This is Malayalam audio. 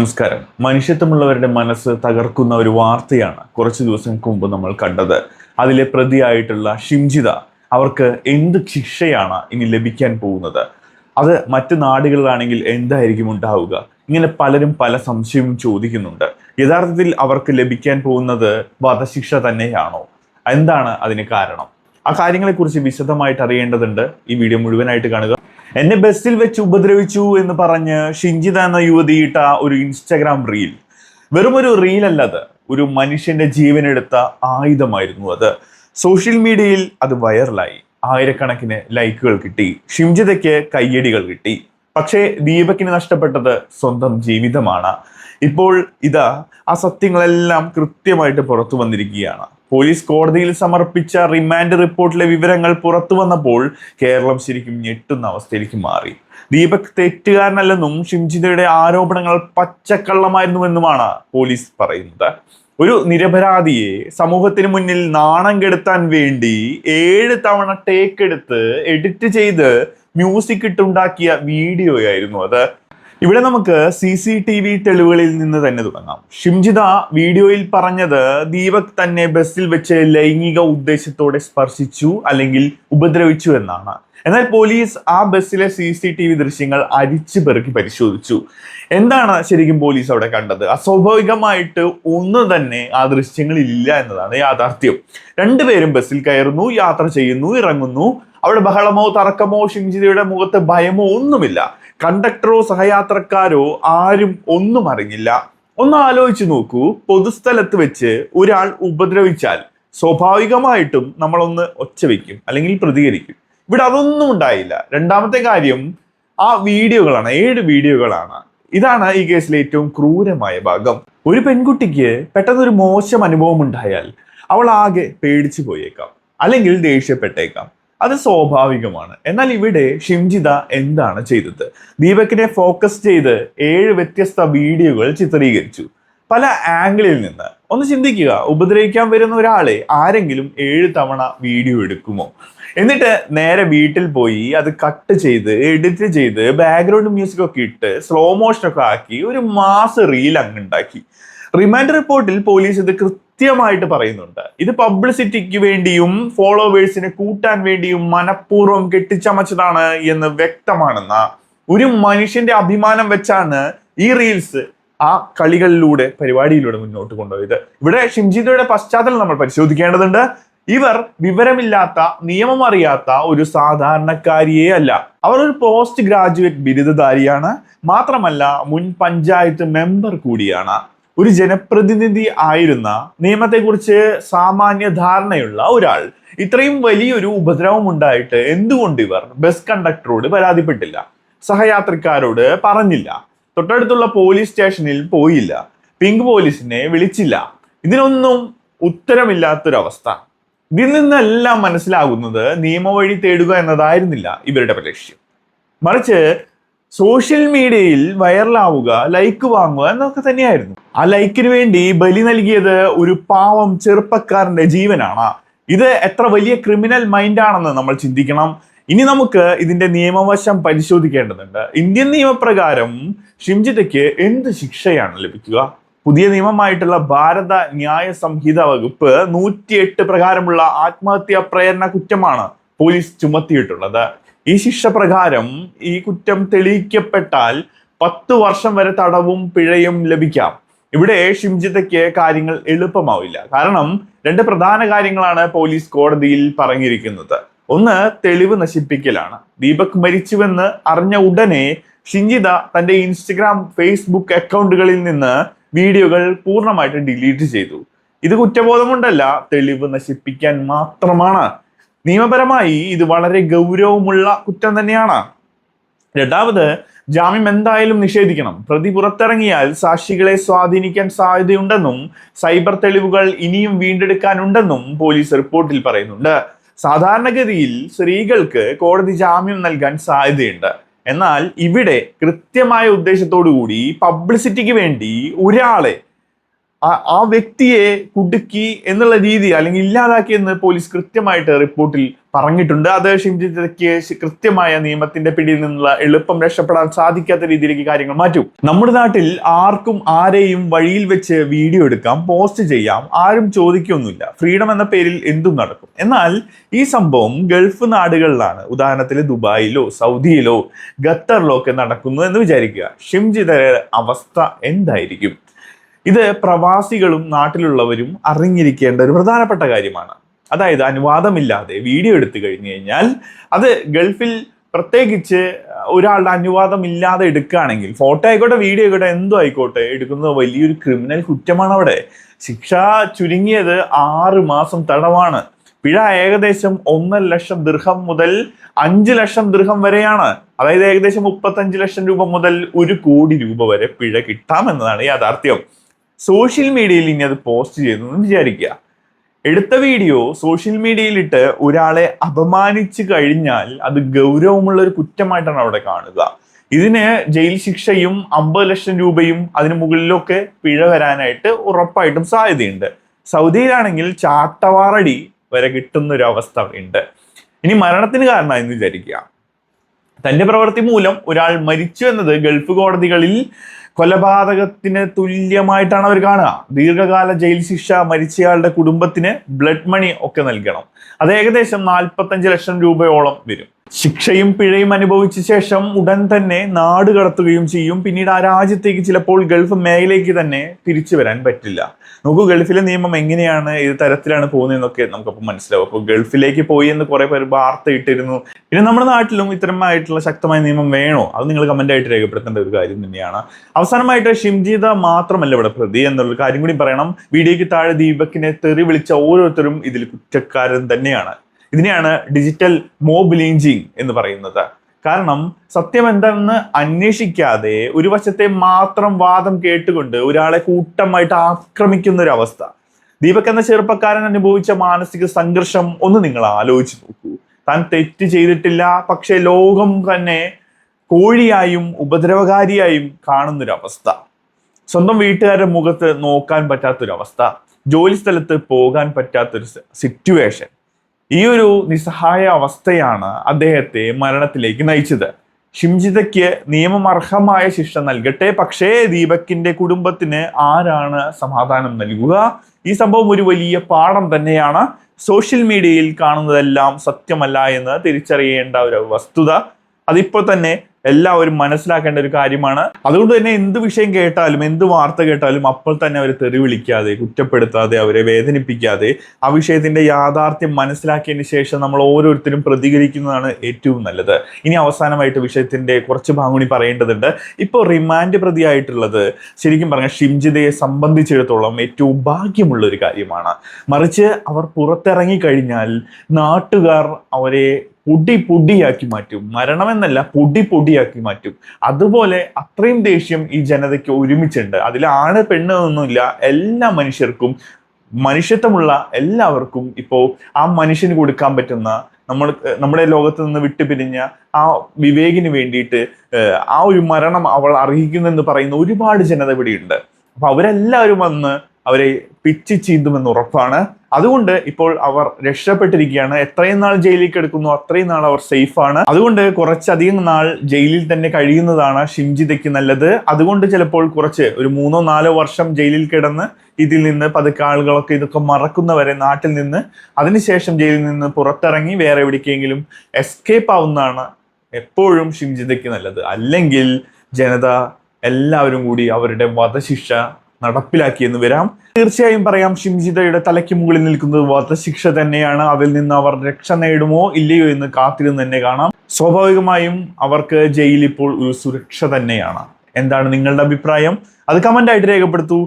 നമസ്കാരം. മനുഷ്യത്വമുള്ളവരുടെ മനസ്സ് തകർക്കുന്ന ഒരു വാർത്തയാണ് കുറച്ച് ദിവസങ്ങൾക്ക് മുമ്പ് നമ്മൾ കണ്ടത്. അതിലെ പ്രതിയായിട്ടുള്ള ഷിംജിത അവർക്ക് എന്ത് ശിക്ഷയാണ് ഇനി ലഭിക്കാൻ പോകുന്നത്? അത് മറ്റു നാടുകളിലാണെങ്കിൽ എന്തായിരിക്കും ഉണ്ടാവുക? ഇങ്ങനെ പലരും പല സംശയവും ചോദിക്കുന്നുണ്ട്. യഥാർത്ഥത്തിൽ അവർക്ക് ലഭിക്കാൻ പോകുന്നത് വധശിക്ഷ തന്നെയാണോ? എന്താണ് അതിന് കാരണം? ആ കാര്യങ്ങളെക്കുറിച്ച് വിശദമായിട്ട് അറിയേണ്ടതുണ്ട്. ഈ വീഡിയോ മുഴുവനായിട്ട് കാണുക. എന്നെ ബസ്സിൽ വെച്ച് ഉപദ്രവിച്ചു എന്ന് പറഞ്ഞ് ഷിഞ്ചിത എന്ന യുവതിയിട്ട ഒരു ഇൻസ്റ്റാഗ്രാം റീൽ. വെറും ഒരു റീൽ അല്ലത് ഒരു മനുഷ്യന്റെ ജീവനെടുത്ത ആയുധമായിരുന്നു അത്. സോഷ്യൽ മീഡിയയിൽ അത് വൈറലായി. ആയിരക്കണക്കിന് ലൈക്കുകൾ കിട്ടി. ഷിംജിതയ്ക്ക് കയ്യടികൾ കിട്ടി. പക്ഷേ ദീപക്കിന് നഷ്ടപ്പെട്ടത് സ്വന്തം ജീവിതമാണ്. ഇപ്പോൾ ഇതാ ആ സത്യങ്ങളെല്ലാം കൃത്യമായിട്ട് പുറത്തു വന്നിരിക്കുകയാണ്. പോലീസ് കോടതിയിൽ സമർപ്പിച്ച റിമാൻഡ് റിപ്പോർട്ടിലെ വിവരങ്ങൾ പുറത്തു വന്നപ്പോൾ കേരളം ശരിക്കും ഞെട്ടുന്ന അവസ്ഥയിലേക്ക് മാറി. ദീപക് തെറ്റുകാരനല്ലെന്നും ഷിംജിതയുടെ ആരോപണങ്ങൾ പച്ചക്കള്ളമായിരുന്നുവെന്നുമാണ് പോലീസ് പറയുന്നത്. ഒരു നിരപരാധിയെ സമൂഹത്തിന് മുന്നിൽ നാണം കെടുത്താൻ വേണ്ടി ഏഴ് തവണ ടേക്ക് എടുത്ത് എഡിറ്റ് ചെയ്ത് മ്യൂസിക് ഇട്ടുണ്ടാക്കിയ വീഡിയോയായിരുന്നു അത്. ഇവിടെ നമുക്ക് സി സി ടി വി തെളിവുകളിൽ നിന്ന് തന്നെ തുടങ്ങാം. ഷിംജിത വീഡിയോയിൽ പറഞ്ഞത് ദീപക് തന്നെ ബസ്സിൽ വെച്ച് ലൈംഗിക ഉദ്ദേശത്തോടെ സ്പർശിച്ചു അല്ലെങ്കിൽ ഉപദ്രവിച്ചു എന്നാണ്. എന്നാൽ പോലീസ് ആ ബസ്സിലെ സി സി ടി വി ദൃശ്യങ്ങൾ അരിച്ചു പെറുക്കി പരിശോധിച്ചു. എന്താണ് ശരിക്കും പോലീസ് അവിടെ കണ്ടത്? അസ്വാഭാവികമായിട്ട് ഒന്നും തന്നെ ആ ദൃശ്യങ്ങളിൽ ഇല്ല എന്നതാണ് യാഥാർത്ഥ്യം. രണ്ടുപേരും ബസ്സിൽ കയറുന്നു യാത്ര ചെയ്യുന്നു ഇറങ്ങുന്നു. അവിടെ ബഹളമോ തർക്കമോ ഷിംജിതയുടെ മുഖത്ത് ഭയമോ ഒന്നുമില്ല. കണ്ടക്ടറോ സഹയാത്രക്കാരോ ആരും ഒന്നും അറിഞ്ഞില്ല. ഒന്ന് ആലോചിച്ച് നോക്കൂ. പൊതുസ്ഥലത്ത് വെച്ച് ഒരാൾ ഉപദ്രവിച്ചാൽ സ്വാഭാവികമായിട്ടും നമ്മളൊന്ന് ഒച്ച വയ്ക്കും അല്ലെങ്കിൽ പ്രതികരിക്കും. ഇവിടെ അതൊന്നും ഉണ്ടായില്ല. രണ്ടാമത്തെ കാര്യം ആ വീഡിയോകളാണ് ഏഴ് വീഡിയോകളാണ്. ഇതാണ് ഈ കേസിലെ ഏറ്റവും ക്രൂരമായ ഭാഗം. ഒരു പെൺകുട്ടിക്ക് പെട്ടെന്ന് ഒരു മോശം അനുഭവം ഉണ്ടായാൽ അവൾ ആകെ പേടിച്ചു പോയേക്കാം. അല്ലെങ്കിൽ ദേഷ്യപ്പെട്ടേക്കാം. അത് സ്വാഭാവികമാണ്. എന്നാൽ ഇവിടെ ഷിംജിത എന്താണ് ചെയ്തത്? ദീപകിനെ ഫോക്കസ് ചെയ്ത് ഏഴ് വ്യത്യസ്ത വീഡിയോകൾ ചിത്രീകരിച്ചു. പല ആംഗിളിൽ നിന്ന്. ഒന്ന് ചിന്തിക്കുക ഉപദ്രവിക്കാൻ വരുന്ന ഒരാളെ ആരെങ്കിലും ഏഴ് തവണ വീഡിയോ എടുക്കുമോ? എന്നിട്ട് നേരെ വീട്ടിൽ പോയി അത് കട്ട് ചെയ്ത് എഡിറ്റ് ചെയ്ത് ബാക്ക്ഗ്രൗണ്ട് മ്യൂസിക് ഒക്കെ ഇട്ട് സ്ലോ മോഷൻ ഒക്കെ ആക്കി ഒരു മാസ് റീൽ അങ്ങ് ഉണ്ടാക്കി. റിമാൻഡ് റിപ്പോർട്ടിൽ പോലീസ് ഇത് കൃത്യമായിട്ട് പറയുന്നുണ്ട്. ഇത് പബ്ലിസിറ്റിക്ക് വേണ്ടിയും ഫോളോവേഴ്സിനെ കൂട്ടാൻ വേണ്ടിയും മനഃപൂർവം കെട്ടിച്ചമച്ചതാണ് എന്ന് വ്യക്തമാണെന്ന ഒരു മനുഷ്യന്റെ അഭിമാനം വെച്ചാണ് ഈ റീൽസ് ആ കളികളിലൂടെ പരിപാടിയിലൂടെ മുന്നോട്ട് കൊണ്ടുപോയത്. ഇവിടെ ഷിംജിതയുടെ പശ്ചാത്തലം നമ്മൾ പരിശോധിക്കേണ്ടതുണ്ട്. ഇവർ വിവരമില്ലാത്ത നിയമം അറിയാത്ത ഒരു സാധാരണക്കാരിയെ അല്ല. അവർ ഒരു പോസ്റ്റ് ഗ്രാജുവേറ്റ് ബിരുദധാരിയാണ്. മാത്രമല്ല മുൻ പഞ്ചായത്ത് മെമ്പർ കൂടിയാണ്. ഒരു ജനപ്രതിനിധി ആയിരുന്ന നിയമത്തെക്കുറിച്ച് സാമാന്യ ധാരണയുള്ള ഒരാൾ. ഇത്രയും വലിയൊരു ഉപദ്രവം ഉണ്ടായിട്ട് എന്തുകൊണ്ട് ഇവർ ബസ് കണ്ടക്ടറോട് പരാതിപ്പെട്ടില്ല? സഹയാത്രിക്കാരോട് പറഞ്ഞില്ല. തൊട്ടടുത്തുള്ള പോലീസ് സ്റ്റേഷനിൽ പോയില്ല. പിങ്ക് പോലീസിനെ വിളിച്ചില്ല. ഇതിനൊന്നും ഉത്തരമില്ലാത്തൊരവസ്ഥ. ഇതിൽ നിന്നെല്ലാം മനസ്സിലാകുന്നത് നിയമവഴി തേടുക എന്നതായിരുന്നില്ല ഇവരുടെ ലക്ഷ്യം. മറിച്ച് സോഷ്യൽ മീഡിയയിൽ വൈറലാവുക ലൈക്ക് വാങ്ങുക എന്നൊക്കെ തന്നെയായിരുന്നു. ആ ലൈക്കിന് വേണ്ടി ബലി നൽകിയത് ഒരു പാവം ചെറുപ്പക്കാരന്റെ ജീവനാണ്. ഇത് എത്ര വലിയ ക്രിമിനൽ മൈൻഡാണെന്ന് നമ്മൾ ചിന്തിക്കണം. ഇനി നമുക്ക് ഇതിന്റെ നിയമവശം പരിശോധിക്കേണ്ടതുണ്ട്. ഇന്ത്യൻ നിയമപ്രകാരം ഷിംജിതയ്ക്ക് എന്ത് ശിക്ഷയാണ് ലഭിക്കുക? പുതിയ നിയമമായിട്ടുള്ള ഭാരത ന്യായ സംഹിത വകുപ്പ് നൂറ്റിയെട്ട് പ്രകാരമുള്ള ആത്മഹത്യാ പ്രേരണ കുറ്റമാണ് പോലീസ് ചുമത്തിയിട്ടുള്ളത്. ഈ ശിക്ഷ പ്രകാരം ഈ കുറ്റം തെളിയിക്കപ്പെട്ടാൽ പത്ത് വർഷം വരെ തടവും പിഴയും ലഭിക്കാം. ഇവിടെ ഷിംജിതയ്ക്ക് കാര്യങ്ങൾ എളുപ്പമാവില്ല. കാരണം രണ്ട് പ്രധാന കാര്യങ്ങളാണ് പോലീസ് കോടതിയിൽ പറഞ്ഞിരിക്കുന്നത്. ഒന്ന് തെളിവ് നശിപ്പിക്കലാണ്. ദീപക് മരിച്ചുവെന്ന് അറിഞ്ഞ ഉടനെ ഷിഞ്ചിത തന്റെ ഇൻസ്റ്റഗ്രാം ഫേസ്ബുക്ക് അക്കൗണ്ടുകളിൽ നിന്ന് വീഡിയോകൾ പൂർണമായിട്ട് ഡിലീറ്റ് ചെയ്തു. ഇത് കുറ്റബോധമുണ്ടല്ല തെളിവ് നശിപ്പിക്കാൻ മാത്രമാണ് നിയമപരമായി ഇത് വളരെ ഗൗരവമുള്ള കുറ്റം തന്നെയാണ്. രണ്ടാമത് ജാമ്യം എന്തായാലും നിഷേധിക്കണം. പ്രതി പുറത്തിറങ്ങിയാൽ സാക്ഷികളെ സ്വാധീനിക്കാൻ സാധ്യതയുണ്ടെന്നും സൈബർ തെളിവുകൾ ഇനിയും വീണ്ടെടുക്കാനുണ്ടെന്നും പോലീസ് റിപ്പോർട്ടിൽ പറയുന്നുണ്ട്. സാധാരണഗതിയിൽ സ്ത്രീകൾക്ക് കോടതി ജാമ്യം നൽകാൻ സാധ്യതയുണ്ട്. എന്നാൽ ഇവിടെ കൃത്യമായ ഉദ്ദേശത്തോടു കൂടി പബ്ലിസിറ്റിക്ക് വേണ്ടി ഒരാളെ ആ- വ്യക്തിയെ കുടുക്കി എന്നുള്ള രീതി അല്ലെങ്കിൽ ഇല്ലാതാക്കി എന്ന് പോലീസ് കൃത്യമായിട്ട് റിപ്പോർട്ടിൽ പറഞ്ഞിട്ടുണ്ട്. അത് ഷിംജിതയ്ക്ക് കൃത്യമായ നിയമത്തിന്റെ പിടിയിൽ നിന്നുള്ള എളുപ്പം രക്ഷപ്പെടാൻ സാധിക്കാത്ത രീതിയിലേക്ക് കാര്യങ്ങൾ മാറ്റും. നമ്മുടെ നാട്ടിൽ ആർക്കും ആരെയും വഴിയിൽ വെച്ച് വീഡിയോ എടുക്കാം പോസ്റ്റ് ചെയ്യാം ആരും ചോദിക്കൊന്നുമില്ല. ഫ്രീഡം എന്ന പേരിൽ എന്തും നടക്കും. എന്നാൽ ഈ സംഭവം ഗൾഫ് നാടുകളിലാണ്. ഉദാഹരണത്തിന് ദുബായിലോ സൗദിയിലോ ഖത്തറിലോ ഒക്കെ നടക്കുന്നു എന്ന് വിചാരിക്കുക. ഷിംജിതയുടെ അവസ്ഥ എന്തായിരിക്കും? ഇത് പ്രവാസികളും നാട്ടിലുള്ളവരും അറിഞ്ഞിരിക്കേണ്ട ഒരു പ്രധാനപ്പെട്ട കാര്യമാണ്. അതായത് അനുവാദമില്ലാതെ വീഡിയോ എടുത്തു കഴിഞ്ഞു കഴിഞ്ഞാൽ അത് ഗൾഫിൽ പ്രത്യേകിച്ച് ഒരാളുടെ അനുവാദം ഇല്ലാതെ എടുക്കുകയാണെങ്കിൽ ഫോട്ടോ ആയിക്കോട്ടെ വീഡിയോ ആയിക്കോട്ടെ എന്തോ ആയിക്കോട്ടെ എടുക്കുന്നത് വലിയൊരു ക്രിമിനൽ കുറ്റമാണ് അവിടെ. ശിക്ഷ ചുരുങ്ങിയത് ആറ് മാസം തടവാണ്. പിഴ ഏകദേശം ഒന്നര ലക്ഷം ദൃഹം മുതൽ അഞ്ച് ലക്ഷം ദൃഹം വരെയാണ്. അതായത് ഏകദേശം മുപ്പത്തഞ്ച് ലക്ഷം രൂപ മുതൽ ഒരു കോടി രൂപ വരെ പിഴ കിട്ടാമെന്നതാണ് യാഥാർത്ഥ്യം. സോഷ്യൽ മീഡിയയിൽ ഇനി അത് പോസ്റ്റ് ചെയ്തു എന്ന് വിചാരിക്കുക. എടുത്ത വീഡിയോ സോഷ്യൽ മീഡിയയിലിട്ട് ഒരാളെ അപമാനിച്ചു കഴിഞ്ഞാൽ അത് ഗൗരവമുള്ള ഒരു കുറ്റമായിട്ടാണ് അവിടെ കാണുക. ഇതിന് ജയിൽ ശിക്ഷയും അമ്പത് ലക്ഷം രൂപയും അതിന് മുകളിലൊക്കെ പിഴ വരാനായിട്ട് ഉറപ്പായിട്ടും സാധ്യതയുണ്ട്. സൗദിയിലാണെങ്കിൽ ചാട്ടവാറടി വരെ കിട്ടുന്ന ഒരു അവസ്ഥ ഉണ്ട്. ഇനി മരണത്തിന് കാരണമായെന്ന് വിചാരിക്കുക. തന്റെ പ്രവൃത്തി മൂലം ഒരാൾ മരിച്ചു എന്നത് ഗൾഫ് കോടതികളിൽ കൊലപാതകത്തിന് തുല്യമായിട്ടാണ് അവർ കാണുക. ദീർഘകാല ജയിൽ ശിക്ഷ മരിച്ചയാളുടെ കുടുംബത്തിന് ബ്ലഡ് മണി ഒക്കെ നൽകണം. അത് ഏകദേശം നാൽപ്പത്തഞ്ച് ലക്ഷം രൂപയോളം വരും. ശിക്ഷയും പിഴയും അനുഭവിച്ച ശേഷം ഉടൻ തന്നെ നാട് കടത്തുകയും ചെയ്യും. പിന്നീട് ആ രാജ്യത്തേക്ക് ചിലപ്പോൾ ഗൾഫ് മേഖലയ്ക്ക് തന്നെ തിരിച്ചു വരാൻ പറ്റില്ല. നോക്കൂ ഗൾഫിലെ നിയമം എങ്ങനെയാണ് ഏത് തരത്തിലാണ് പോകുന്നതെന്നൊക്കെ നമുക്കപ്പോൾ മനസ്സിലാവും. അപ്പോൾ ഗൾഫിലേക്ക് പോയി എന്ന് കുറെ പേര് വാർത്ത ഇട്ടിരുന്നു പിന്നെ നമ്മുടെ നാട്ടിലും ഇത്തരമായിട്ടുള്ള ശക്തമായ നിയമം വേണോ? അത് നിങ്ങൾ കമന്റ് ആയിട്ട് രേഖപ്പെടുത്തേണ്ട ഒരു കാര്യം തന്നെയാണ്. അവസാനമായിട്ട് ഷിംജിത മാത്രമല്ല ഇവിടെ പ്രതി എന്നുള്ള കാര്യം കൂടി പറയണം. വീഡിയോയ്ക്ക് താഴെ ദീപക്കിനെ തെറി വിളിച്ച ഓരോരുത്തരും ഇതിൽ കുറ്റക്കാരൻ തന്നെയാണ്. ഇതിനെയാണ് ഡിജിറ്റൽ മോബ് ലീഞ്ചിങ് എന്ന് പറയുന്നത്. കാരണം സത്യം എന്താണെന്ന് അന്വേഷിക്കാതെ ഒരു വശത്തെ മാത്രം വാദം കേട്ടുകൊണ്ട് ഒരാളെ കൂട്ടമായിട്ട് ആക്രമിക്കുന്ന ഒരു അവസ്ഥ ദീപക് എന്ന ചെറുപ്പക്കാരൻ അനുഭവിച്ച മാനസിക സംഘർഷം ഒന്ന് നിങ്ങൾ ആലോചിച്ച് നോക്കൂ. താൻ തെറ്റ് ചെയ്തിട്ടില്ല പക്ഷെ ലോകം തന്നെ കോഴിയായും ഉപദ്രവകാരിയായും കാണുന്നൊരവസ്ഥ. സ്വന്തം വീട്ടുകാരുടെ മുഖത്ത് നോക്കാൻ പറ്റാത്തൊരവസ്ഥ. ജോലി സ്ഥലത്ത് പോകാൻ പറ്റാത്തൊരു സിറ്റുവേഷൻ ഈ ഒരു നിസ്സഹായ അവസ്ഥയാണ് അദ്ദേഹത്തെ മരണത്തിലേക്ക് നയിച്ചത്. ഷിംജിതയ്ക്ക് നിയമമർഹമായ ശിക്ഷ നൽകട്ടെ പക്ഷേ ദീപക്കിന്റെ കുടുംബത്തിന് ആരാണ് സമാധാനം നൽകുക? ഈ സംഭവം ഒരു വലിയ പാഠം തന്നെയാണ്. സോഷ്യൽ മീഡിയയിൽ കാണുന്നതെല്ലാം സത്യമല്ല എന്ന് തിരിച്ചറിയേണ്ട ഒരു വസ്തുത. അതിപ്പോൾ തന്നെ എല്ലാവരും മനസ്സിലാക്കേണ്ട ഒരു കാര്യമാണ്. അതുകൊണ്ട് തന്നെ എന്ത് വിഷയം കേട്ടാലും എന്ത് വാർത്ത കേട്ടാലും അപ്പോൾ തന്നെ അവരെ തെറി വിളിക്കാതെ കുറ്റപ്പെടുത്താതെ അവരെ വേദനിപ്പിക്കാതെ ആ വിഷയത്തിന്റെ യാഥാർത്ഥ്യം മനസ്സിലാക്കിയതിന് ശേഷം നമ്മൾ ഓരോരുത്തരും പ്രതികരിക്കുന്നതാണ് ഏറ്റവും നല്ലത്. ഇനി അവസാനമായിട്ട് വിഷയത്തിന്റെ കുറച്ച് ഭാഗം പറയേണ്ടതുണ്ട്. ഇപ്പോൾ റിമാൻഡ് പ്രതിയായിട്ടുള്ളത് ശരിക്കും പറഞ്ഞാൽ ഷിംജിതയെ സംബന്ധിച്ചിടത്തോളം ഏറ്റവും ഭാഗ്യമുള്ള ഒരു കാര്യമാണ്. മറിച്ച് അവർ പുറത്തിറങ്ങി കഴിഞ്ഞാൽ നാട്ടുകാർ അവരെ പൊടി പൊടിയാക്കി മാറ്റും. മരണമെന്നല്ല പൊടി പൊടിയാക്കി മാറ്റും. അതുപോലെ അത്രയും ദേഷ്യം ഈ ജനതയ്ക്ക് ഒരുമിച്ചുണ്ട്. അതിൽ ആണ് പെണ്ണ് ഒന്നുമില്ല എല്ലാ മനുഷ്യർക്കും മനുഷ്യത്വമുള്ള എല്ലാവർക്കും ഇപ്പോൾ ആ മനുഷ്യന് കൊടുക്കാൻ പറ്റുന്ന നമ്മൾ നമ്മുടെ ലോകത്ത് നിന്ന് വിട്ടുപിരിഞ്ഞ ആ വിവേകിന് വേണ്ടിയിട്ട് ആ ഒരു മരണം അവൾ അർഹിക്കുന്നെന്ന് പറയുന്ന ഒരുപാട് ജനത ഇവിടെയുണ്ട്. അപ്പൊ അവരെല്ലാവരും വന്ന് അവരെ പിച്ച് ചീന്തുമെന്ന് ഉറപ്പാണ്. അതുകൊണ്ട് ഇപ്പോൾ അവർ രക്ഷപ്പെട്ടിരിക്കുകയാണ്. എത്രയും നാൾ ജയിലിൽ കിടക്കുന്നു അത്രയും നാൾ അവർ സേഫാണ്. അതുകൊണ്ട് കുറച്ചധികം നാൾ ജയിലിൽ തന്നെ കഴിയുന്നതാണ് ഷിംജിതയ്ക്ക് നല്ലത്. അതുകൊണ്ട് ചിലപ്പോൾ കുറച്ച് ഒരു മൂന്നോ നാലോ വർഷം ജയിലിൽ കിടന്ന് ഇതിൽ നിന്ന് പതുക്കെ ആളുകളൊക്കെ ഇതൊക്കെ മറക്കുന്നവരെ നാട്ടിൽ നിന്ന് അതിനുശേഷം ജയിലിൽ നിന്ന് പുറത്തിറങ്ങി വേറെ എവിടേക്കെങ്കിലും എസ്കേപ്പ് ആവുന്നതാണ് എപ്പോഴും ഷിംജിതയ്ക്ക് നല്ലത്. അല്ലെങ്കിൽ ജനത എല്ലാവരും കൂടി അവരുടെ വധശിക്ഷ നടപ്പിലാക്കിയെന്ന് വരാം. തീർച്ചയായും പറയാം ഷിംജിതയുടെ തലയ്ക്ക് മുകളിൽ നിൽക്കുന്നത് വധശിക്ഷ തന്നെയാണ്. അതിൽ നിന്ന് അവർ രക്ഷ നേടുമോ ഇല്ലയോ എന്ന് കാത്തിരുന്ന് തന്നെ കാണാം. സ്വാഭാവികമായും അവർക്ക് ജയിലിപ്പോൾ ഒരു സുരക്ഷ തന്നെയാണ്. എന്താണ് നിങ്ങളുടെ അഭിപ്രായം? അത് കമന്റ് ആയിട്ട് രേഖപ്പെടുത്തൂ.